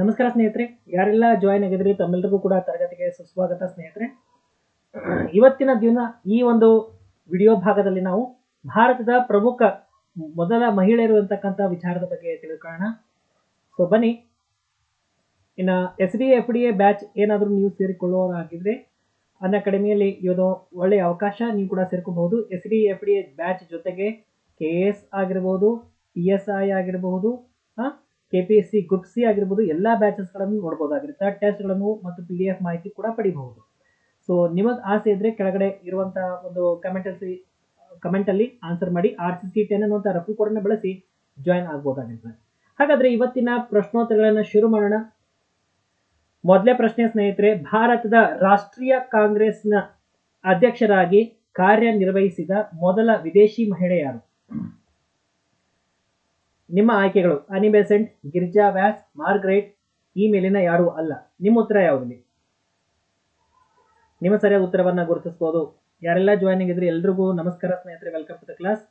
ನಮಸ್ಕಾರ ಸ್ನೇಹಿತರೆ, ಯಾರೆಲ್ಲ ಜಾಯ್ನ್ ಆಗಿದ್ರಿ ತಮ್ಮೆಲ್ಲರಿಗೂ ಕೂಡ ತರಗತಿಗೆ ಸುಸ್ವಾಗತ ಸ್ನೇಹಿತರೆ. ಇವತ್ತಿನ ದಿನ ಈ ಒಂದು ವಿಡಿಯೋ ಭಾಗದಲ್ಲಿ ನಾವು ಭಾರತದ ಪ್ರಮುಖ ಮೊದಲ ಮಹಿಳೆಯರು ಅಂತಕ್ಕಂಥ ವಿಚಾರದ ಬಗ್ಗೆ ತಿಳ್ಕೊಳ್ಳೋಣ. ಸೊ ಬನ್ನಿ. ಇನ್ನು S D F D A batch ಏನಾದರೂ ನೀವು ಸೇರಿಕೊಳ್ಳೋರಾಗಿದ್ರೆ ಅನ್ ಅಕಾಡೆಮಿಯಲ್ಲಿ ಇವನು ಒಳ್ಳೆಯ ಅವಕಾಶ ನೀವು ಕೂಡ ಸೇರ್ಕೋಬಹುದು. S D F D A batch ಜೊತೆಗೆ ಕೆ ಎಸ್ ಆಗಿರ್ಬೋದು ಪಿ ಎಸ್ ಐ ಆಗಿರಬಹುದು K P S C group C ಆಗಿರ್ಬೋದು, ಎಲ್ಲ ಬ್ಯಾಚಸ್ಗಳನ್ನು ನೋಡ್ಬೋದಾಗಿರುತ್ತೆ. ಟೆಸ್ಟ್ಗಳನ್ನು ಮತ್ತು ಪಿ ಡಿ ಎಫ್ ಮಾಹಿತಿ ಕೂಡ ಪಡಿಬಹುದು. ಸೊ ನಿಮಗೆ ಆಸೆ ಇದ್ರೆ ಕೆಳಗಡೆ ಇರುವಂತಹ ಒಂದು ಕಮೆಂಟಲ್ಲಿ ಕಮೆಂಟಲ್ಲಿ ಆನ್ಸರ್ ಮಾಡಿ ಆರ್ ಸಿ ಸಿ ಟೆನ್ ಅನ್ನುವಂಥ ರಫು ಕೋಡನ್ನು ಬಳಸಿ ಜಾಯಿನ್ ಆಗ್ಬೋದಾಗಿರ್ತದೆ. ಹಾಗಾದ್ರೆ ಇವತ್ತಿನ ಪ್ರಶ್ನೋತ್ತರಗಳನ್ನು ಶುರು ಮಾಡೋಣ. ಮೊದಲೇ ಪ್ರಶ್ನೆ ಸ್ನೇಹಿತರೆ, ಭಾರತದ ರಾಷ್ಟ್ರೀಯ ಕಾಂಗ್ರೆಸ್ನ ಅಧ್ಯಕ್ಷರಾಗಿ ಕಾರ್ಯನಿರ್ವಹಿಸಿದ ಮೊದಲ ವಿದೇಶಿ ಮಹಿಳೆ ಯಾರು? ನಿಮ್ಮ ಆಯ್ಕೆಗಳು ಅನಿಬೆಸೆಂಟ್, ಗಿರ್ಜಾ ವ್ಯಾಸ್, ಮಾರ್ಗ್ರೇಟ್, ಈ ಮೇಲಿನ ಯಾರು ಅಲ್ಲ. ನಿಮ್ಮ ಉತ್ತರ ಯಾವುದಿಲ್ಲ ನಿಮ್ಮ ಸರಿಯಾದ ಉತ್ತರವನ್ನು ಗುರುತಿಸ್ಬೋದು. ಯಾರೆಲ್ಲ ಜಾಯ್ನಿಂಗ್ ಇದ್ರೆ ಎಲ್ರಿಗೂ ನಮಸ್ಕಾರ ಸ್ನೇಹಿತರೆ welcome to the class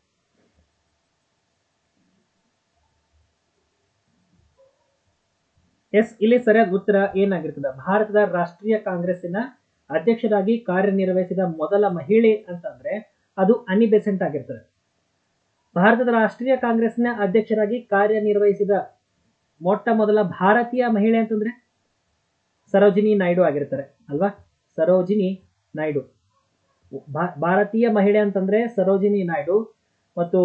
S, ಇಲ್ಲಿ ಸರಿಯಾದ ಉತ್ತರ ಏನಾಗಿರ್ತದೆ? ಭಾರತದ ರಾಷ್ಟ್ರೀಯ ಕಾಂಗ್ರೆಸ್ಸಿನ ಅಧ್ಯಕ್ಷರಾಗಿ ಕಾರ್ಯನಿರ್ವಹಿಸಿದ ಮೊದಲ ಮಹಿಳೆ ಅಂತಂದ್ರೆ ಅದು ಅನಿಬೆಸೆಂಟ್ ಆಗಿರ್ತದೆ. ಭಾರತದ ರಾಷ್ಟ್ರೀಯ ಕಾಂಗ್ರೆಸ್ನ ಅಧ್ಯಕ್ಷರಾಗಿ ಕಾರ್ಯನಿರ್ವಹಿಸಿದ ಮೊಟ್ಟ ಮೊದಲ ಭಾರತೀಯ ಮಹಿಳೆ ಅಂತಂದ್ರೆ ಸರೋಜಿನಿ ನಾಯ್ಡು ಆಗಿರ್ತಾರೆ, ಅಲ್ವಾ? ಸರೋಜಿನಿ ನಾಯ್ಡು. ಭಾರತೀಯ ಮಹಿಳೆ ಅಂತಂದ್ರೆ ಸರೋಜಿನಿ ನಾಯ್ಡು ಮತ್ತು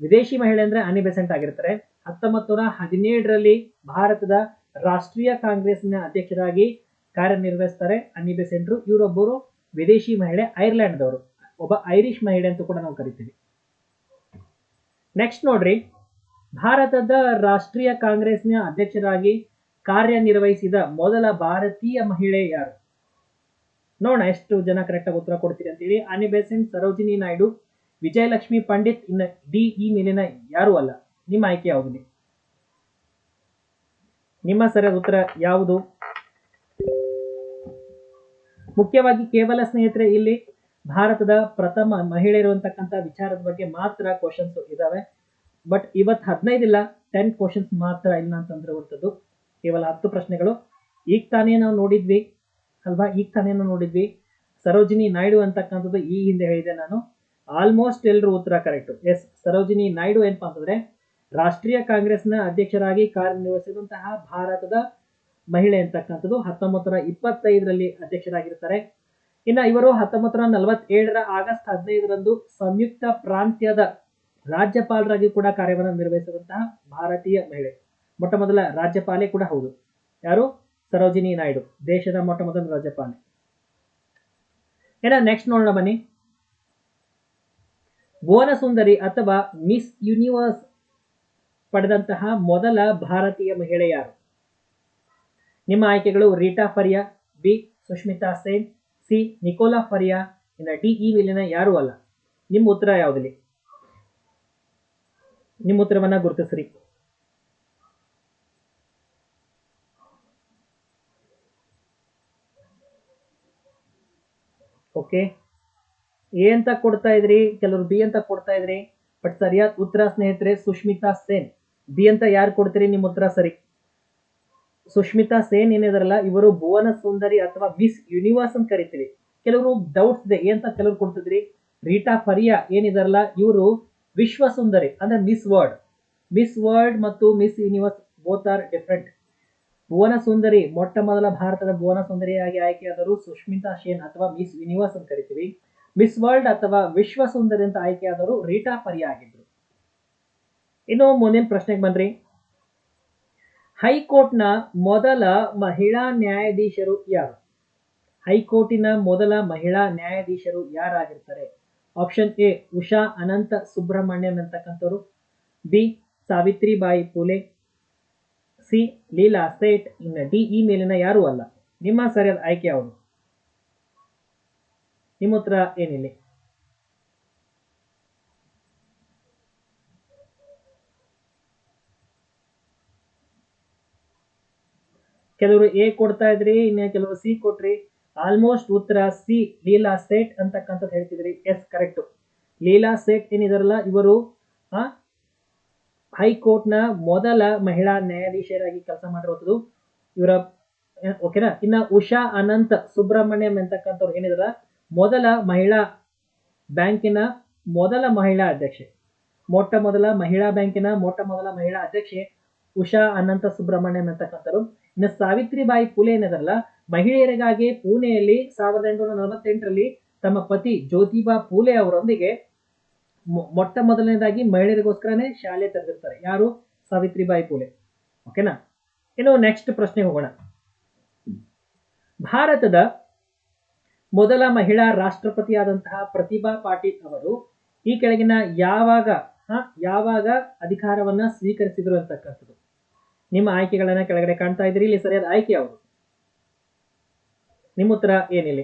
ವಿದೇಶಿ ಮಹಿಳೆ ಅಂದ್ರೆ ಅನಿ ಬೆಸೆಂಟ್ ಆಗಿರ್ತಾರೆ. ಹತ್ತೊಂಬತ್ತು ನೂರ ಹದಿನೇಳರಲ್ಲಿ ಭಾರತದ ರಾಷ್ಟ್ರೀಯ ಕಾಂಗ್ರೆಸ್ನ ಅಧ್ಯಕ್ಷರಾಗಿ ಕಾರ್ಯನಿರ್ವಹಿಸ್ತಾರೆ ಅನಿ ಬೆಸೆಂಟ್ರು. ಇವರೊಬ್ಬರು ವಿದೇಶಿ ಮಹಿಳೆ, ಐರ್ಲೆಂಡ್ದವರು. ಒಬ್ಬ ಐರಿಷ್ ಮಹಿಳೆ ಅಂತ ಕೂಡ ನಾವು ಕರಿತೀವಿ. ನೆಕ್ಸ್ಟ್ ನೋಡ್ರಿ. ಭಾರತದ ರಾಷ್ಟ್ರೀಯ ಕಾಂಗ್ರೆಸ್ನ ಅಧ್ಯಕ್ಷರಾಗಿ ಕಾರ್ಯನಿರ್ವಹಿಸಿದ ಮೊದಲ ಭಾರತೀಯ ಮಹಿಳೆ ಯಾರು? ನೋಡೋಣ, ಎಷ್ಟು ಜನ ಕರೆಕ್ಟ್ ಆಗಿ ಉತ್ತರ ಕೊಡ್ತೀರಿ ಅಂತೇಳಿ. ಅನಿ ಬೆಸೆಂಟ್ ಸರೋಜಿನಿ ನಾಯ್ಡು, ವಿಜಯಲಕ್ಷ್ಮಿ ಪಂಡಿತ್, ಇನ್ನು ಡಿ ಈ ಮೇಲಿನ ಯಾರು ಅಲ್ಲ. ನಿಮ್ಮ ಆಯ್ಕೆ ಯಾವುದು? ನಿಮ್ಮ ಸರಿಯಾದ ಉತ್ತರ ಯಾವುದು? ಮುಖ್ಯವಾಗಿ ಕೇವಲ ಸ್ನೇಹಿತರೆ, ಇಲ್ಲಿ ಭಾರತದ ಪ್ರಥಮ ಮಹಿಳೆ ಇರುವಂತಕ್ಕಂಥ ವಿಚಾರದ ಬಗ್ಗೆ ಮಾತ್ರ ಕ್ವಶನ್ಸ್ ಇದಾವೆ. ಬಟ್ ಇವತ್ತು ಹದಿನೈದು ಇಲ್ಲ ಟೆನ್ ಕ್ವಶನ್ಸ್ ಮಾತ್ರ ಇಲ್ಲ ಅಂತಂದಿರುವಂಥದ್ದು ಕೇವಲ ಹತ್ತು ಪ್ರಶ್ನೆಗಳು. ಈಗ ತಾನೇ ನಾವು ನೋಡಿದ್ವಿ, ಅಲ್ವಾ? ಈಗ ತಾನೇ ನಾವು ನೋಡಿದ್ವಿ. ಸರೋಜಿನಿ ನಾಯ್ಡು ಅಂತಕ್ಕಂಥದ್ದು ಈ ಹಿಂದೆ ಹೇಳಿದೆ ನಾನು. ಆಲ್ಮೋಸ್ಟ್ ಎಲ್ಲರೂ ಉತ್ತರ ಕರೆಕ್ಟ್ ಎಸ್ ಸರೋಜಿನಿ ನಾಯ್ಡು ಏನಪ್ಪಾ ಅಂತಂದ್ರೆ, ರಾಷ್ಟ್ರೀಯ ಕಾಂಗ್ರೆಸ್ನ ಅಧ್ಯಕ್ಷರಾಗಿ ಕಾರ್ಯನಿರ್ವಹಿಸಿದಂತಹ ಭಾರತದ ಮಹಿಳೆ ಅಂತಕ್ಕಂಥದ್ದು. ಹತ್ತೊಂಬತ್ತರ ಇಪ್ಪತ್ತೈದರಲ್ಲಿ ಅಧ್ಯಕ್ಷರಾಗಿರ್ತಾರೆ. ಇನ್ನು ಇವರು ಹತ್ತೊಂಬತ್ತರ ನಲವತ್ತೇಳರ ಆಗಸ್ಟ್ ಹದಿನೈದರಂದು ಸಂಯುಕ್ತ ಪ್ರಾಂತ್ಯದ ರಾಜ್ಯಪಾಲರಾಗಿ ಕೂಡ ಕಾರ್ಯವನ್ನು ನಿರ್ವಹಿಸಿದಂತಹ ಭಾರತೀಯ ಮಹಿಳೆ. ಮೊಟ್ಟ ಮೊದಲ ರಾಜ್ಯಪಾಲೆ ಕೂಡ ಹೌದು. ಯಾರು? ಸರೋಜಿನಿ ನಾಯ್ಡು, ದೇಶದ ಮೊಟ್ಟ ಮೊದಲ ರಾಜ್ಯಪಾಲೆ. ಏನ ನೆಕ್ಸ್ಟ್ ನೋಡೋಣ ಬನ್ನಿ. ಭುವನ ಅಥವಾ ಮಿಸ್ ಯೂನಿವರ್ಸ್ ಪಡೆದಂತಹ ಮೊದಲ ಭಾರತೀಯ ಮಹಿಳೆ ಯಾರು? ನಿಮ್ಮ ಆಯ್ಕೆಗಳು Reita Faria, B. Sushmita Sen C Nikola Faria ಇನ್ನ ಡಿ ಈ ಮೇಲಿನ ಯಾರು ಅಲ್ಲ. ನಿಮ್ಮ ಉತ್ತರ ಯಾವುದಿಲ್ಲ? ನಿಮ್ಮ ಉತ್ತರವನ್ನ ಗುರುತಿಸ್ರಿ. ಓಕೆ. ಎ ಅಂತ ಕೊಡ್ತಾ ಇದ್ರಿ, ಕೆಲವರು ಬಿ ಅಂತ ಕೊಡ್ತಾ ಇದ್ರಿ, ಬಟ್ ಸರಿಯಾದ ಉತ್ತರ ಸ್ನೇಹಿತರೆ ಸುಷ್ಮಿತಾ ಸೇನ್. ಬಿ ಅಂತ ಯಾರು ಕೊಡ್ತೀರಿ, ನಿಮ್ಮ ಉತ್ತರ ಸರಿ. ಸುಷ್ಮಿತಾ ಸೇನ್ ಏನಿದಾರಲ್ಲ ಇವರು ಭುವನ ಸುಂದರಿ ಅಥವಾ ಮಿಸ್ ಯೂನಿವರ್ಸ್ ಅಂತ ಕರಿತೀವಿ. ಕೆಲವರು ಡೌಟ್ಸ್ ಇದೆ ಏನಂತ ಕೆಲವರು ಕೊಡ್ತಿದ್ರಿ? ರೀಟಾ ಫರಿಯಾ ಏನಿದಾರಲ್ಲ ಇವರು ವಿಶ್ವ ಸುಂದರಿ, ಅಂದ್ರೆ ಮಿಸ್ ವರ್ಲ್ಡ್. ಮಿಸ್ ವರ್ಲ್ಡ್ ಮತ್ತು Miss Universe both are different ಭುವನ ಸುಂದರಿ, ಮೊಟ್ಟ ಮೊದಲ ಭಾರತದ ಭುವನ ಸುಂದರಿಯಾಗಿ ಆಯ್ಕೆಯಾದರು ಸುಷ್ಮಿತಾ ಸೇನ್ ಅಥವಾ ಮಿಸ್ ಯೂನಿವರ್ಸ್ ಅಂತ ಕರಿತೀವಿ. ಮಿಸ್ ವರ್ಲ್ಡ್ ಅಥವಾ ವಿಶ್ವ ಸುಂದರಿ ಅಂತ ಆಯ್ಕೆಯಾದರು ರೀಟಾ ಫರಿಯಾ ಆಗಿದ್ರು. ಇನ್ನು ಮುಂದಿನ ಪ್ರಶ್ನೆಗೆ ಬನ್ರಿ. ಹೈಕೋರ್ಟ್ನ ಮೊದಲ ಮಹಿಳಾ ನ್ಯಾಯಾಧೀಶರು ಯಾರು? ಹೈಕೋರ್ಟಿನ ಮೊದಲ ಮಹಿಳಾ ನ್ಯಾಯಾಧೀಶರು ಯಾರಾಗಿರ್ತಾರೆ? ಆಪ್ಷನ್ ಎ, ಉಷಾ ಅನಂತ ಸುಬ್ರಹ್ಮಣ್ಯನ್ ಅಂತಕ್ಕಂಥವ್ರು. ಬಿ, ಸಾವಿತ್ರಿಬಾಯಿ ಪುಲೆ. ಸಿ, ಲೀಲಾ ಸೇಟ್ ಇನ್ನ ಡಿ, ಈ ಮೇಲಿನ ಯಾರೂ ಅಲ್ಲ. ನಿಮ್ಮ ಸರಿಯಾದ ಆಯ್ಕೆ ಅವರು ನಿಮ್ಮ ಉತ್ತರ ಏನಿಲ್ಲ? ಕೆಲವರು ಎ ಕೊಡ್ತಾ ಇದ್ರಿ, ಇನ್ನು ಕೆಲವರು ಸಿ ಕೊಟ್ರಿ ಆಲ್ಮೋಸ್ಟ್ ಉತ್ತರ ಸಿ ಲೀಲಾ ಸೇಟ್ ಅಂತಕ್ಕಂಥದ್ದು ಹೇಳ್ತಿದ್ರಿ. ಎಸ್ ಕರೆಕ್ಟ್ ಲೀಲಾ ಸೇಟ್ ಏನಿದಾರಲ್ಲ, ಇವರು ಹೈಕೋರ್ಟ್ ಹೈಕೋರ್ಟ್ನ ಮೊದಲ ಮಹಿಳಾ ನ್ಯಾಯಾಧೀಶರಾಗಿ ಕೆಲಸ ಮಾಡಿರುವಂಥದ್ದು ಇವರ ಓಕೆನಾ ಇನ್ನ ಉಷಾ ಅನಂತ ಸುಬ್ರಹ್ಮಣ್ಯಂ ಅಂತಕ್ಕಂಥವ್ರು ಏನಿದಾರ, ಮೊದಲ ಮಹಿಳಾ ಬ್ಯಾಂಕಿನ ಮೊದಲ ಮಹಿಳಾ ಅಧ್ಯಕ್ಷೆ. ಮೊಟ್ಟ ಮೊದಲ ಮಹಿಳಾ ಬ್ಯಾಂಕಿನ ಮೊಟ್ಟ ಮೊದಲ ಮಹಿಳಾ ಅಧ್ಯಕ್ಷೆ ಉಷಾ ಅನಂತ ಸುಬ್ರಹ್ಮಣ್ಯಂ ಅಂತಕ್ಕಂಥವ್ರು. ಇನ್ನು ಸಾವಿತ್ರಿಬಾಯಿ ಫುಲೆ ಏನದಲ್ಲ ಮಹಿಳೆಯರಿಗಾಗಿ ಪುಣೆಯಲ್ಲಿ ಸಾವಿರದ ಎಂಟುನೂರ ನಲವತ್ತೆಂಟರಲ್ಲಿ ತಮ್ಮ ಪತಿ ಜ್ಯೋತಿಬಾ ಫೂಲೆ ಅವರೊಂದಿಗೆ ಮೊಟ್ಟ ಮೊದಲನೇದಾಗಿ ಮಹಿಳೆಯರಿಗೋಸ್ಕರನೇ ಶಾಲೆ ತೆರೆದಿರ್ತಾರೆ. ಯಾರು? ಸಾವಿತ್ರಿಬಾಯಿ ಫುಲೆ. ಓಕೆನಾ ಇನ್ನು ನೆಕ್ಸ್ಟ್ ಪ್ರಶ್ನೆ ಹೋಗೋಣ. ಭಾರತದ ಮೊದಲ ಮಹಿಳಾ ರಾಷ್ಟ್ರಪತಿಯಾದಂತಹ ಪ್ರತಿಭಾ ಪಾಟೀಲ್ ಅವರು ಈ ಕೆಳಗಿನ ಯಾವಾಗ ಯಾವಾಗ ಅಧಿಕಾರವನ್ನ ಸ್ವೀಕರಿಸಿದ್ರು ಅಂತಕ್ಕಂಥದ್ದು. ನಿಮ್ಮ ಆಯ್ಕೆಗಳನ್ನ ಕೆಳಗಡೆ ಕಾಣ್ತಾ ಇದ್ದೀರಿ, ಇಲ್ಲಿ ಸರಿಯಾದ ಆಯ್ಕೆ ಯಾವುದು? ನಿಮ್ಮ ಉತ್ತರ ಏನಿಲ್ಲ?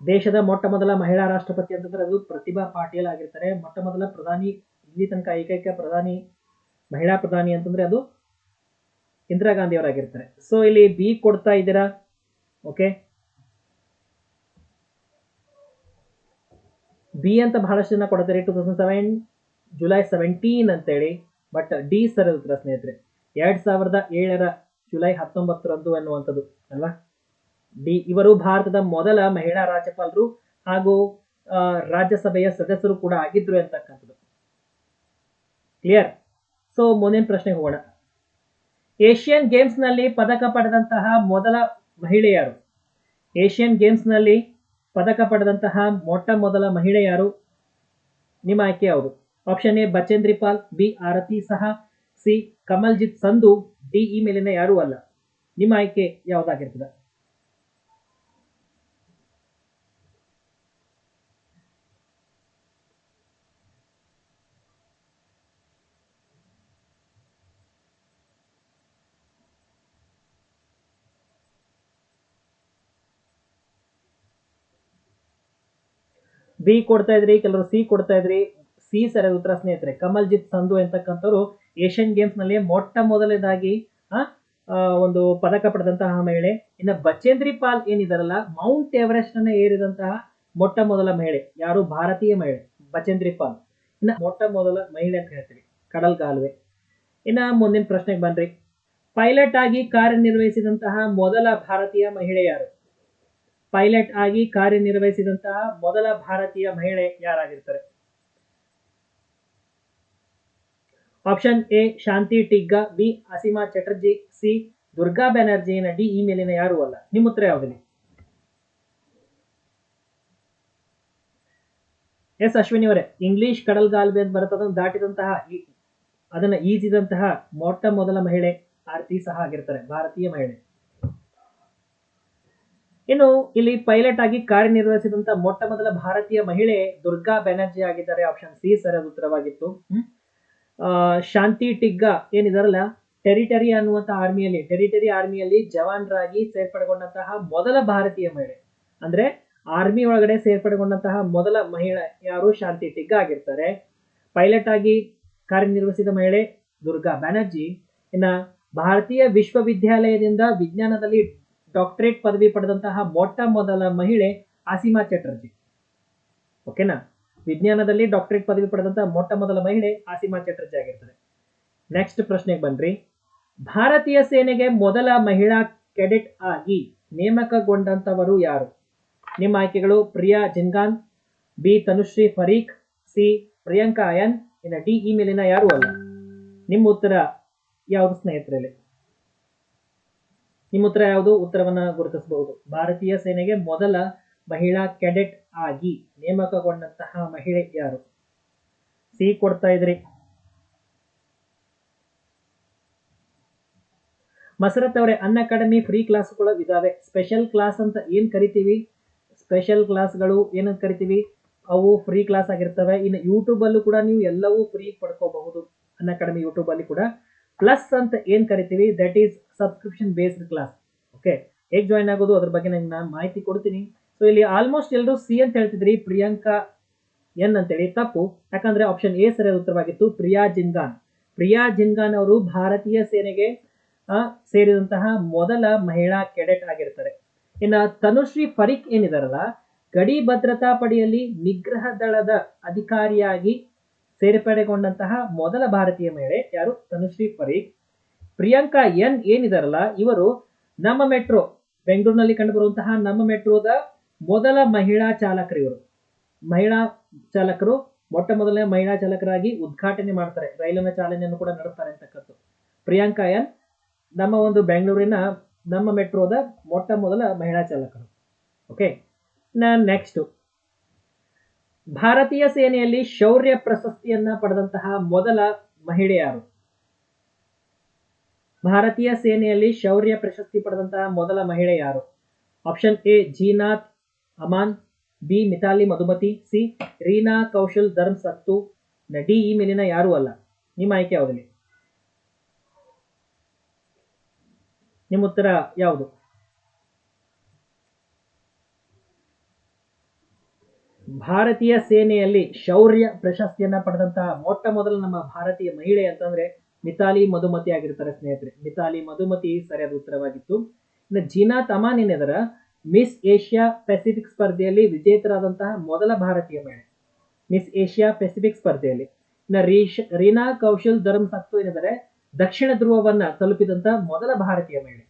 ದೇಶದ ಮೊಟ್ಟ ಮೊದಲ ಮಹಿಳಾ ರಾಷ್ಟ್ರಪತಿ ಅಂತಂದ್ರೆ ಅದು ಪ್ರತಿಭಾ ಪಾಟೀಲ್ ಆಗಿರ್ತಾರೆ. ಮೊಟ್ಟ ಮೊದಲ ಪ್ರಧಾನಿ, ಇಲ್ಲಿ ತನಕ ಏಕೈಕ ಪ್ರಧಾನಿ, ಮಹಿಳಾ ಪ್ರಧಾನಿ ಅಂತಂದ್ರೆ ಅದು ಇಂದಿರಾ ಗಾಂಧಿ ಅವರಾಗಿರ್ತಾರೆ ಸೊ ಇಲ್ಲಿ ಬಿ ಕೊಡ್ತಾ ಇದ್ದೀರಾ? ಓಕೆ ಬಿ ಅಂತ ಬಹಳಷ್ಟು ಜನ ಕೊಡ್ತಾರೆ two thousand seven July seventeen ಅಂತೇಳಿ. ಬಟ್ ಡಿ ಸರ್ ಉತ್ತರ ಸ್ನೇಹಿತರೆ, ಎರಡ್ ಸಾವಿರದ ಏಳರ ಜುಲೈ ಹತ್ತೊಂಬತ್ತರಂದು ಅನ್ನುವಂಥದ್ದು ಅಲ್ವಾ? ಡಿ ಇವರು ಭಾರತದ ಮೊದಲ ಮಹಿಳಾ ರಾಜ್ಯಪಾಲರು ಹಾಗೂ ರಾಜ್ಯಸಭೆಯ ಸದಸ್ಯರು ಕೂಡ ಆಗಿದ್ರು ಅಂತಕ್ಕಂಥದ್ದು. ಕ್ಲಿಯರ್ ಸೊ ಮುಂದಿನ ಪ್ರಶ್ನೆಗೆ ಹೋಗೋಣ. ಏಷ್ಯನ್ ಗೇಮ್ಸ್ನಲ್ಲಿ ಪದಕ ಪಡೆದಂತಹ ಮೊದಲ ಮಹಿಳೆಯರು? ಏಷ್ಯನ್ ಗೇಮ್ಸ್ನಲ್ಲಿ ಪದಕ ಪಡೆದಂತಹ ಮೊಟ್ಟ ಮೊದಲ ಮಹಿಳೆ ಯಾರು? ನಿಮ್ಮ ಆಯ್ಕೆ ಯಾವುದು? Option A Bachendri Pal B Arati Saha C Kamaljit Sandhu D ಈ ಮೇಲಿನ ಯಾರೂ ಅಲ್ಲ. ನಿಮ್ಮ ಆಯ್ಕೆ ಯಾವ್ದಾಗಿರ್ತದೆ? ಬಿ ಕೊಡ್ತಾ ಇದ್ರಿ, ಕೆಲವರು ಸಿ ಕೊಡ್ತಾ ಇದ್ರಿ ಸಿ ಸರಿಯಾದ ಉತ್ತರ ಸ್ನೇಹಿತರೆ. ಕಮಲ್ಜಿತ್ ಸಂಧು ಅಂತಕ್ಕಂಥವ್ರು ಏಷ್ಯನ್ ಗೇಮ್ಸ್ನಲ್ಲಿ ಮೊಟ್ಟ ಮೊದಲನೇದಾಗಿ ಒಂದು ಪದಕ ಪಡೆದಂತಹ ಮಹಿಳೆ. ಇನ್ನು ಬಚೇಂದ್ರಿ ಪಾಲ್ ಏನಿದಾರಲ್ಲ, ಮೌಂಟ್ ಎವರೆಸ್ಟ್ ಅನ್ನ ಏರಿದಂತಹ ಮೊಟ್ಟ ಮೊದಲ ಮಹಿಳೆ. ಯಾರು? ಭಾರತೀಯ ಮಹಿಳೆ, ಬಚೇಂದ್ರಿ ಪಾಲ್. ಇನ್ನು ಮೊಟ್ಟ ಮೊದಲ ಮಹಿಳೆ ಅಂತ ಹೇಳ್ತೀವಿ ಕಡಲ್ಗಾಲುವೆ ಇನ್ನ ಮುಂದಿನ ಪ್ರಶ್ನೆಗೆ ಬನ್ರಿ. ಪೈಲಟ್ ಆಗಿ ಕಾರ್ಯನಿರ್ವಹಿಸಿದಂತಹ ಮೊದಲ ಭಾರತೀಯ ಮಹಿಳೆ ಯಾರು? ಪೈಲಟ್ ಆಗಿ ಕಾರ್ಯನಿರ್ವಹಿಸಿದಂತಹ ಮೊದಲ ಭಾರತೀಯ ಮಹಿಳೆ ಯಾರಾಗಿರ್ತಾರೆ? Option A, Shanti Tigga, B, Asima Chatterjee, C, Durga Banerjee D, ಈ ಮೇಲಿನ ಯಾರು ಅಲ್ಲ. ನಿಮ್ಮ ಉತ್ತರ ಯಾವುದಿಲ್ಲ ಎಸ್, ಅಶ್ವಿನಿ ಅವರೇ, ಇಂಗ್ಲಿಷ್ ಕಡಲ್ಗಾಲ್ವೆ ಅಂತ ಬರುತ್ತೆ ಅದನ್ನು ದಾಟಿದಂತಹ ಅದನ್ನ ಈಜಿದಂತಹ ಮೊಟ್ಟ ಮೊದಲ ಮಹಿಳೆ ಆರತಿ ಸಹ ಆಗಿರ್ತಾರೆ, ಭಾರತೀಯ ಮಹಿಳೆ. ಇನ್ನು ಇಲ್ಲಿ ಪೈಲಟ್ ಆಗಿ ಕಾರ್ಯನಿರ್ವಹಿಸಿದಂತ ಮೊಟ್ಟ ಮೊದಲ ಭಾರತೀಯ ಮಹಿಳೆ ದುರ್ಗಾ ಬ್ಯಾನರ್ಜಿ ಆಗಿದ್ದಾರೆ ಆಪ್ಷನ್ ಸಿ ಸರಿಯಾದ ಉತ್ತರವಾಗಿತ್ತು. ಶಾಂತಿ ಟಿಗ್ಗಾ ಏನಿದಾರಲ್ಲ, ಟೆರಿಟರಿ ಅನ್ನುವಂತ ಆರ್ಮಿಯಲ್ಲಿ ಟೆರಿಟರಿ ಆರ್ಮಿಯಲ್ಲಿ ಜವಾನರಾಗಿ ಸೇರ್ಪಡೆಗೊಂಡಂತಹ ಮೊದಲ ಭಾರತೀಯ ಮಹಿಳೆ. ಅಂದ್ರೆ ಆರ್ಮಿ ಒಳಗಡೆ ಸೇರ್ಪಡೆಗೊಂಡಂತಹ ಮೊದಲ ಮಹಿಳೆ ಯಾರು? ಶಾಂತಿ ಟಿಗ್ಗಾ ಆಗಿರ್ತಾರೆ. ಪೈಲಟ್ ಆಗಿ ಕಾರ್ಯನಿರ್ವಹಿಸಿದ ಮಹಿಳೆ ದುರ್ಗಾ ಬ್ಯಾನರ್ಜಿ. ಇನ್ನ ಭಾರತೀಯ ವಿಶ್ವವಿದ್ಯಾಲಯದಿಂದ ವಿಜ್ಞಾನದಲ್ಲಿ ಡಾಕ್ಟರೇಟ್ ಪದವಿ ಪಡೆದಂತಹ ಮೊಟ್ಟ ಮೊದಲ ಮಹಿಳೆ ಆಸಿಮಾ ಚಟರ್ಜಿ. ಓಕೆನಾ? ವಿಜ್ಞಾನದಲ್ಲಿ ಡಾಕ್ಟರೇಟ್ ಪದವಿ ಪಡೆದಂತಹ ಮೊಟ್ಟ ಮೊದಲ ಮಹಿಳೆ ಆಸಿಮಾ ಚಟರ್ಜಿ ಆಗಿರ್ತಾರೆ ನೆಕ್ಸ್ಟ್ ಪ್ರಶ್ನೆಗೆ ಬನ್ರಿ. ಭಾರತೀಯ ಸೇನೆಗೆ ಮೊದಲ ಮಹಿಳಾ ಕೆಡೆಟ್ ಆಗಿ ನೇಮಕಗೊಂಡಂತವರು ಯಾರು? ನಿಮ್ಮ ಆಯ್ಕೆಗಳು ಪ್ರಿಯಾ ಜಿನ್ಗಾನ್, ಬಿ ತನುಶ್ರೀ ಫರೀಕ್, ಸಿ ಪ್ರಿಯಾಂಕಾ ಅಯನ್, ಇನ್ನು ಡಿ ಈ ಮೇಲಿನ ಯಾರು ಅಲ್ಲ. ನಿಮ್ಮ ಉತ್ತರ ಯಾವುದು ಸ್ನೇಹಿತರಲ್ಲಿ? ನಿಮ್ಮ ಉತ್ತರ ಯಾವುದು ಉತ್ತರವನ್ನ ಗುರುತಿಸಬಹುದು. ಭಾರತೀಯ ಸೇನೆಗೆ ಮೊದಲ ಮಹಿಳಾ ಕೆಡೆಟ್ ಆಗಿ ನೇಮಕಗೊಂಡಂತಹ ಮಹಿಳೆ ಯಾರು? ಸಿ ಕೊಡ್ತಾ ಇದ್ರಿ. ಮಸರತ್ ಅವರೇ ಅನ್ ಅಕಾಡೆಮಿ ಫ್ರೀ ಕ್ಲಾಸ್ಗಳು ಇದಾವೆ. ಸ್ಪೆಷಲ್ ಕ್ಲಾಸ್ ಅಂತ ಏನ್ ಕರಿತೀವಿ? ಸ್ಪೆಷಲ್ ಕ್ಲಾಸ್ಗಳು ಏನಂತ ಕರಿತೀವಿ? ಅವು ಫ್ರೀ ಕ್ಲಾಸ್ ಆಗಿರ್ತವೆ. ಇನ್ನು ಯೂಟ್ಯೂಬ್ ಅಲ್ಲೂ ಕೂಡ ನೀವು ಎಲ್ಲವೂ ಫ್ರೀ ಪಡ್ಕೋಬಹುದು. ಅನ್ ಅಕಾಡೆಮಿ ಯೂಟ್ಯೂಬ್ ಅಲ್ಲಿ ಕೂಡ. ಪ್ಲಸ್ ಅಂತ ಏನ್ ಕರಿತೀವಿ? That is subscription based class okay ಹೇಗೆ ಜಾಯ್ನ್ ಆಗೋದು? ಅದ್ರ ಬಗ್ಗೆ ನಂಗೆ ನಾನು ಮಾಹಿತಿ ಕೊಡ್ತೀನಿ. ಸೊ ಇಲ್ಲಿ ಆಲ್ಮೋಸ್ಟ್ ಎಲ್ಲರೂ ಸಿ ಅಂತ ಹೇಳ್ತಿದ್ರಿ. ಪ್ರಿಯಾಂಕಾ ಎನ್ ಅಂತೇಳಿ ತಪ್ಪು. ಯಾಕಂದ್ರೆ ಆಪ್ಷನ್ ಎ ಸರಿಯಾದ ಉತ್ತರವಾಗಿತ್ತು. ಪ್ರಿಯಾ ಜಿಂಗಾನ್. ಪ್ರಿಯಾ ಜಿನ್ಗಾನ್ ಅವರು ಭಾರತೀಯ ಸೇನೆಗೆ ಸೇರಿದಂತಹ ಮೊದಲ ಮಹಿಳಾ ಕೆಡೆಟ್ ಆಗಿರ್ತಾರೆ. ಇನ್ನು ತನುಶ್ರೀ ಫರೀಕ್ ಏನಿದಾರಲ್ಲ, ಗಡಿ ಭದ್ರತಾ ಪಡೆಯಲ್ಲಿ ನಿಗ್ರಹ ದಳದ ಅಧಿಕಾರಿಯಾಗಿ ಸೇರ್ಪಡೆಗೊಂಡಂತಹ ಮೊದಲ ಭಾರತೀಯ ಮಹಿಳೆ ಯಾರು? ತನುಶ್ರೀ ಫರೀಕ್. ಪ್ರಿಯಾಂಕಾ ಎನ್ ಏನಿದಾರಲ್ಲ, ಇವರು ನಮ್ಮ ಮೆಟ್ರೋ, ಬೆಂಗಳೂರಿನಲ್ಲಿ ಕಂಡುಬರುವಂತಹ ನಮ್ಮ ಮೆಟ್ರೋದ ಮೊದಲ ಮಹಿಳಾ ಚಾಲಕರು ಇವರು. ಮಹಿಳಾ ಚಾಲಕರು, ಮೊಟ್ಟ ಮೊದಲನೇ ಮಹಿಳಾ ಚಾಲಕರಾಗಿ ಉದ್ಘಾಟನೆ ಮಾಡ್ತಾರೆ ರೈಲಿನ ಚಾಲನೆಯನ್ನು ಕೂಡ ನಡೆಸ್ತಾರೆ ಅಂತಕ್ಕದ್ದು ಪ್ರಿಯಾಂಕಾ ಎನ್ ನಮ್ಮ ಒಂದು ಬೆಂಗಳೂರಿನ ನಮ್ಮ ಮೆಟ್ರೋದ ಮೊಟ್ಟ ಮೊದಲ ಮಹಿಳಾ ಚಾಲಕರು. Okay next. ಭಾರತೀಯ ಸೇನೆಯಲ್ಲಿ ಶೌರ್ಯ ಪ್ರಶಸ್ತಿಯನ್ನ ಪಡೆದಂತಹ ಮೊದಲ ಮಹಿಳೆ ಯಾರು? ಭಾರತೀಯ ಸೇನೆಯಲ್ಲಿ ಶೌರ್ಯ ಪ್ರಶಸ್ತಿ ಪಡೆದಂತಹ ಮೊದಲ ಮಹಿಳೆ ಯಾರು? Option A Zeenat Aman. B Mithali Madhumati. C Reena Kaushal Dharmshaktu. D ಈ ಮೇಲಿನ ಯಾರೂ ಅಲ್ಲ. ನಿಮ್ಮ ಆಯ್ಕೆ ಯಾವುದಿಲ್ಲ ನಿಮ್ಮ ಉತ್ತರ ಯಾವುದು? ಭಾರತೀಯ ಸೇನೆಯಲ್ಲಿ ಶೌರ್ಯ ಪ್ರಶಸ್ತಿಯನ್ನ ಪಡೆದಂತಹ ಮೊಟ್ಟ ಮೊದಲ ನಮ್ಮ ಭಾರತೀಯ ಮಹಿಳೆ ಅಂತಂದ್ರೆ ಮಿತಾಲಿ ಮಧುಮತಿ ಆಗಿರ್ತಾರೆ ಸ್ನೇಹಿತರೆ. ಮಿತಾಲಿ ಮಧುಮತಿ ಸರಿಯಾದ ಉತ್ತರವಾಗಿತ್ತು. ಇನ್ನು ಜೀನಾ ಅಮಾನ್ ಎದರ ಮಿಸ್ ಏಷ್ಯಾ ಪೆಸಿಫಿಕ್ ಸ್ಪರ್ಧೆಯಲ್ಲಿ ವಿಜೇತರಾದಂತಹ ಮೊದಲ ಭಾರತೀಯ ಮಹಿಳೆ. ಮಿಸ್ ಏಷ್ಯಾ ಪೆಸಿಫಿಕ್ ಸ್ಪರ್ಧೆಯಲ್ಲಿ. ಇನ್ನು ರೀಶ್ ರೀನಾ ಕೌಶಲ್ ಧರ್ಮ್ ಸತ್ತು ಏನಿದ್ದಾರೆ ದಕ್ಷಿಣ ಧ್ರುವವನ್ನ ತಲುಪಿದಂತಹ ಮೊದಲ ಭಾರತೀಯ ಮಹಿಳೆ.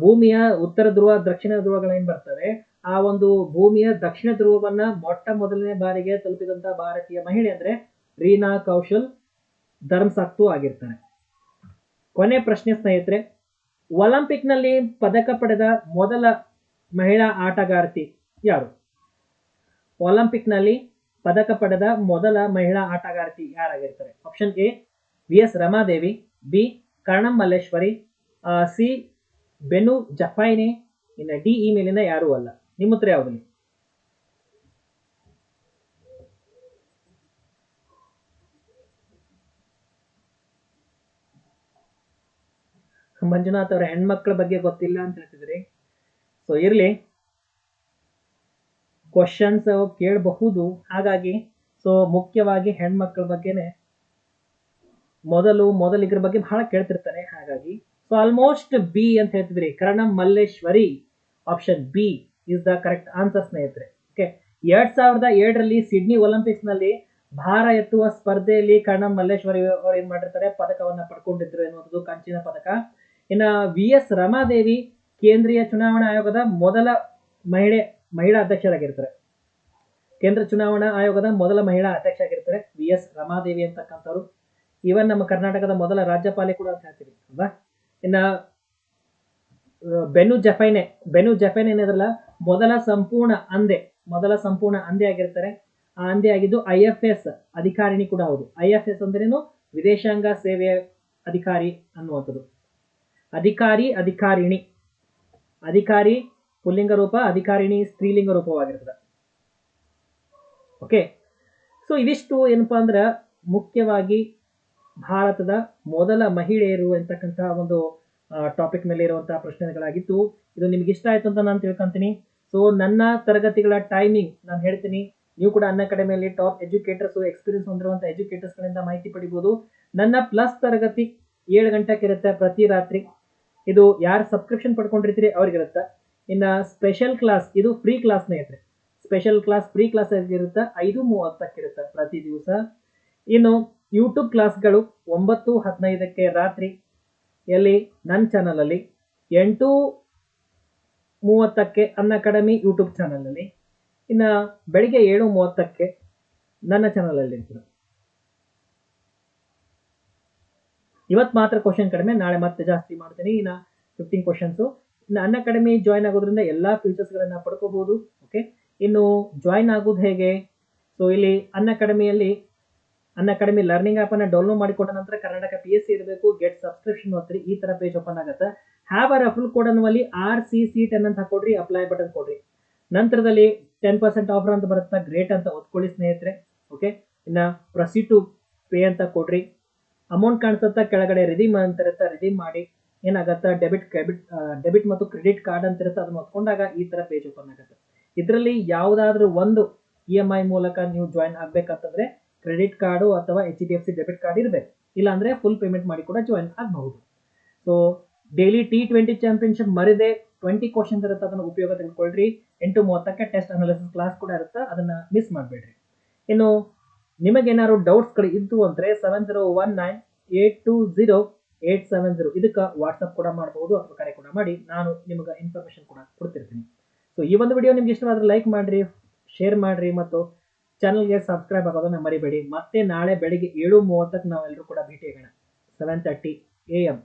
ಭೂಮಿಯ ಉತ್ತರ ಧ್ರುವ, ದಕ್ಷಿಣ ಧ್ರುವಗಳೇನ್ ಬರ್ತವೆ ಆ ಒಂದು ಭೂಮಿಯ ದಕ್ಷಿಣ ಧ್ರುವವನ್ನ ಮೊಟ್ಟ ಮೊದಲನೇ ಬಾರಿಗೆ ತಲುಪಿದಂತಹ ಭಾರತೀಯ ಮಹಿಳೆ ಅಂದ್ರೆ ರೀನಾ ಕೌಶಲ್ ಧರ್ಮ್ ಸತ್ತು ಆಗಿರ್ತಾರೆ. ಕೊನೆ ಪ್ರಶ್ನೆ ಸ್ನೇಹಿತರೆ ಒಲಿಂಪಿಕ್ನಲ್ಲಿ ಪದಕ ಪಡೆದ ಮೊದಲ ಮಹಿಳಾ ಆಟಗಾರ್ತಿ ಯಾರು? ಒಲಿಂಪಿಕ್ನಲ್ಲಿ ಪದಕ ಪಡೆದ ಮೊದಲ ಮಹಿಳಾ ಆಟಗಾರ್ತಿ ಯಾರಾಗಿರ್ತಾರೆ? Option A, V S Ramadevi, B Karnam Malleswari C ಬೆನು ಜಫೈನಿ ಇನ್ನು ಡಿ ಈ ಮೇಲಿನ ಯಾರೂ ಅಲ್ಲ. ನಿಮ್ಮ ಉತ್ತರ ಯಾವುದಿಲ್ಲ ಮಂಜುನಾಥ್ ಅವರ ಹೆಣ್ಮಕ್ಳ ಬಗ್ಗೆ ಗೊತ್ತಿಲ್ಲ ಅಂತ ಹೇಳ್ತಿದ್ರಿ ಸೊ ಇರ್ಲಿ. ಕ್ವಶನ್ಸ್ ಕೇಳಬಹುದು. ಹಾಗಾಗಿ ಸೊ ಮುಖ್ಯವಾಗಿ ಹೆಣ್ಮಕ್ಳ ಬಗ್ಗೆನೆ ಮೊದಲು ಮೊದಲಿಗರ ಬಗ್ಗೆ ಬಹಳ ಕೇಳ್ತಿರ್ತಾರೆ. ಹಾಗಾಗಿ ಸೊ ಆಲ್ಮೋಸ್ಟ್ ಬಿ ಅಂತ ಹೇಳ್ತಿದ್ರಿ Karnam Malleswari option B is the correct answer ಸ್ನೇಹಿತರೆ. ಓಕೆ ಎರಡ್ ಸಾವಿರದ ಏಳರಲ್ಲಿ ಸಿಡ್ನಿ ಒಲಿಂಪಿಕ್ಸ್ನಲ್ಲಿ ಭಾರ ಎತ್ತುವ ಸ್ಪರ್ಧೆಯಲ್ಲಿ ಕರ್ಣಂ ಮಲ್ಲೇಶ್ವರಿ ಅವರು ಏನ್ ಮಾಡಿರ್ತಾರೆ? ಪದಕವನ್ನ ಪಡ್ಕೊಂಡಿದ್ರು ಎನ್ನುವಂಥದ್ದು ಕಂಚಿನ ಪದಕ. ಇನ್ನ ವಿ ಎಸ್ ರಮಾದೇವಿ ಕೇಂದ್ರೀಯ ಚುನಾವಣಾ ಆಯೋಗದ ಮೊದಲ ಮಹಿಳೆ, ಮಹಿಳಾ ಅಧ್ಯಕ್ಷರಾಗಿರ್ತಾರೆ. ಕೇಂದ್ರ ಚುನಾವಣಾ ಆಯೋಗದ ಮೊದಲ ಮಹಿಳಾ ಅಧ್ಯಕ್ಷ ಆಗಿರ್ತಾರೆ ವಿ ಎಸ್ ರಮಾದೇವಿ ಅಂತಕ್ಕಂಥವ್ರು. ಇವನ್ ನಮ್ಮ ಕರ್ನಾಟಕದ ಮೊದಲ ರಾಜ್ಯಪಾಲೆ ಕೂಡ ಅಂತ ಹೇಳ್ತೀವಿ, ಅಲ್ವಾ? ಇನ್ನ ಬೆನು ಜಫೈನೆ ಬೆನು ಜಫೈನೆ ಏನಿದ್ರಲ್ಲ, ಮೊದಲ ಸಂಪೂರ್ಣ ಅಂದೆ ಮೊದಲ ಸಂಪೂರ್ಣ ಅಂದೆ ಆಗಿರ್ತಾರೆ. ಆ ಅಂದೆ ಆಗಿದ್ದು ಐ ಎಫ್ ಎಸ್ ಅಧಿಕಾರಿಣಿ ಕೂಡ ಹೌದು. ಐ ಎಫ್ ಎಸ್ ಅಂದ್ರೇನು? ವಿದೇಶಾಂಗ ಸೇವೆಯ ಅಧಿಕಾರಿ ಅನ್ನುವಂಥದ್ದು. ಅಧಿಕಾರಿ, ಅಧಿಕಾರಿಣಿ. ಅಧಿಕಾರಿ ಪುಲ್ಲಿಂಗ ರೂಪ ಅಧಿಕಾರಿಣಿ ಸ್ತ್ರೀಲಿಂಗ ರೂಪವಾಗಿರ್ತದೆ ಓಕೆ ಸೊ ಇದಿಷ್ಟು ಏನಪ್ಪಾ ಅಂದ್ರೆ ಮುಖ್ಯವಾಗಿ ಭಾರತದ ಮೊದಲ ಮಹಿಳೆಯರು ಎಂತಕ್ಕಂತಹ ಒಂದು ಟಾಪಿಕ್ನಲ್ಲಿ ಇರುವಂತಹ ಪ್ರಶ್ನೆಗಳಾಗಿತ್ತು. ಇದು ನಿಮ್ಗೆ ಇಷ್ಟ ಆಯ್ತು ಅಂತ ನಾನು ತಿಳ್ಕೊಂತೀನಿ. ಸೊ ನನ್ನ ತರಗತಿಗಳ ಟೈಮಿಂಗ್ ನಾನು ಹೇಳ್ತೀನಿ. ನೀವು ಕೂಡ ಅನ್ನ ಅಕಾಡೆಮಿಯಲ್ಲಿ ಟಾಪ್ ಎಜುಕೇಟರ್ಸ್ ಎಕ್ಸ್ಪೀರಿಯನ್ಸ್ ಹೊಂದಿರುವಂಥ ಎಜುಕೇಟರ್ಸ್ ಗಳಿಂದ ಮಾಹಿತಿ ಪಡಿಬೋದು. ನನ್ನ ಪ್ಲಸ್ ತರಗತಿ ಏಳು ಗಂಟೆಗೆ ಇರುತ್ತೆ ಪ್ರತಿ ರಾತ್ರಿ. ಇದು ಯಾರು ಸಬ್ಸ್ಕ್ರಿಪ್ಷನ್ ಪಡ್ಕೊಂಡಿರ್ತೀರಿ ಅವ್ರಿಗಿರುತ್ತೆ. ಇನ್ನ ಸ್ಪೆಷಲ್ ಕ್ಲಾಸ್ ಇದು ಫ್ರೀ ಕ್ಲಾಸ್ ಸ್ನೇಹಿತರೆ. ಸ್ಪೆಷಲ್ ಕ್ಲಾಸ್ ಫ್ರೀ ಕ್ಲಾಸ್ ಇರುತ್ತೆ ಐದು ಮೂವತ್ತಕ್ಕಿರುತ್ತೆ ಪ್ರತಿ ದಿವಸ. ಇನ್ನು ಯೂಟ್ಯೂಬ್ ಕ್ಲಾಸ್ಗಳು ಒಂಬತ್ತು ಹದಿನೈದಕ್ಕೆ ರಾತ್ರಿ. ಎಲ್ಲಿ? ನನ್ನ ಚಾನಲಲ್ಲಿ ಎಂಟು ಮೂವತ್ತಕ್ಕೆ ಅನ್ನ ಅಕಾಡೆಮಿ ಯೂಟ್ಯೂಬ್ ಚಾನಲಲ್ಲಿ ಇನ್ನು ಬೆಳಿಗ್ಗೆ ಏಳು ಮೂವತ್ತಕ್ಕೆ ನನ್ನ ಚಾನಲಲ್ಲಿ ಇರ್ತೀನಿ ಇವತ್ತು ಮಾತ್ರ ಕ್ವಶನ್ ಕಡಿಮೆ, ನಾಳೆ ಮತ್ತೆ ಜಾಸ್ತಿ ಮಾಡ್ತೀನಿ. ಇನ್ನು ಫಿಫ್ಟೀನ್ ಕ್ವಶನ್ಸು ಇನ್ನು ಅನ್ ಅಕಾಡೆಮಿ ಜಾಯ್ನ್ ಆಗೋದ್ರಿಂದ ಎಲ್ಲ ಫೀಚರ್ಸ್ಗಳನ್ನು ಪಡ್ಕೋಬೋದು ಓಕೆ ಇನ್ನು ಜಾಯ್ನ್ ಆಗೋದು ಹೇಗೆ? ಸೊ ಇಲ್ಲಿ ಅನ್ ಅಕಾಡೆಮಿಯಲ್ಲಿ ಅನ್ ಅಕಾಡೆಮಿ ಲರ್ನಿಂಗ್ ಆ್ಯಪನ್ನು ಡೌನ್ಲೋಡ್ ಮಾಡಿಕೊಂಡ ನಂತರ ಕರ್ನಾಟಕ ಪಿ ಎಸ್ ಸಿ ಇರಬೇಕು ಗೆಟ್ ಸಬ್ಸ್ಕ್ರಿಪ್ಷನ್ ಒತ್ತಿರಿ ಈ ಥರ ಪೇಜ್ ಓಪನ್ ಆಗುತ್ತೆ. ಹ್ಯಾವ್ ಅ ರಫಲ್ ಕೋಡ್ ಅನ್ನುವಲ್ಲಿ ಆರ್ ಸಿ ಸಿ ಟೆನ್ ಅಂತ ಹಾಕೊಡ್ರಿ ಅಪ್ಲೈ ಬಟನ್ ಕೊಡ್ರಿ. ನಂತರದಲ್ಲಿ ಟೆನ್ ಪರ್ಸೆಂಟ್ ಆಫರ್ ಅಂತ ಬರುತ್ತಾ ಗ್ರೇಟ್ ಅಂತ ಒತ್ಕೊಳ್ಳಿ ಸ್ನೇಹಿತರೆ ಓಕೆ ಇನ್ನು ಪ್ರೊಸೀಡ್ ಟು ಪೇ ಅಂತ ಕೊಡ್ರಿ. ಅಮೌಂಟ್ ಕಾಣಿಸುತ್ತಾ ಕೆಳಗಡೆ ರಿಡೀಮ್ ಅಂತ ಇರುತ್ತೆ ರಿಡೀಮ್ ಮಾಡಿ, ಏನಾಗುತ್ತೆ ಡೆಬಿಟ್ ಕ್ರೆಡಿಟ್ ಡೆಬಿಟ್ ಮತ್ತು ಕ್ರೆಡಿಟ್ ಕಾರ್ಡ್ ಅಂತ ಇರುತ್ತೆ ಅದನ್ನ ಒತ್ಕೊಂಡಾಗ ಈ ತರ ಪೇಜ್ ಓಪನ್ ಆಗುತ್ತೆ. ಇದರಲ್ಲಿ ಯಾವುದಾದ್ರೂ ಒಂದು ಇ ಎಂ ಐ ಮೂಲಕ ನೀವು ಜಾಯಿನ್ ಆಗ್ಬೇಕಂತಂದ್ರೆ ಕ್ರೆಡಿಟ್ ಕಾರ್ಡು ಅಥವಾ H D F C debit card ಇರಬೇಕು. ಇಲ್ಲಾಂದ್ರೆ ಫುಲ್ ಪೇಮೆಂಟ್ ಮಾಡಿ ಕೂಡ ಜಾಯಿನ್ ಆಗಬಹುದು. So daily T twenty championship ಮರಿದೆ twenty questions ಇರುತ್ತೆ, ಅದನ್ನು ಉಪಯೋಗ ತೆಗೆದುಕೊಳ್ಳ್ರಿ ಎಂಟು ಮೂವತ್ತಕ್ಕೆ ಟೆಸ್ಟ್ ಅನಾಲಿಸಿಸ್ ಕ್ಲಾಸ್ ಕೂಡ ಇರುತ್ತೆ, ಅದನ್ನ ಮಿಸ್ ಮಾಡಬೇಡ್ರಿ. ಇನ್ನು ನಿಮಗೇನಾದ್ರು ಡೌಟ್ಸ್ಗಳು ಇದ್ದು ಅಂದರೆ seven zero one nine eight two zero eight seven zero ಇದಕ್ಕೆ ವಾಟ್ಸಪ್ ಕೂಡ ಮಾಡಬಹುದು ಅಥವಾ ಕರೆ ಕೂಡ ಮಾಡಿ. ನಾನು ನಿಮಗೆ ಇನ್ಫಾರ್ಮೇಶನ್ ಕೂಡ ಕೊಡ್ತಿರ್ತೀನಿ. ಸೊ ಈ ಒಂದು ವಿಡಿಯೋ ನಿಮ್ಗೆ ಇಷ್ಟವಾದರೆ ಲೈಕ್ ಮಾಡಿರಿ ಶೇರ್ ಮಾಡಿರಿ, ಮತ್ತು ಚಾನಲ್ಗೆ ಸಬ್ಸ್ಕ್ರೈಬ್ ಆಗೋದನ್ನ ಮರಿಬೇಡಿ. ಮತ್ತೆ ನಾಳೆ ಬೆಳಿಗ್ಗೆ ಏಳು ಮೂವತ್ತಕ್ಕೆ ನಾವೆಲ್ಲರೂ ಕೂಡ ಭೇಟಿ ಆಗೋಣ ಸೆವೆನ್ ತರ್ಟಿ ಎ ಎಂ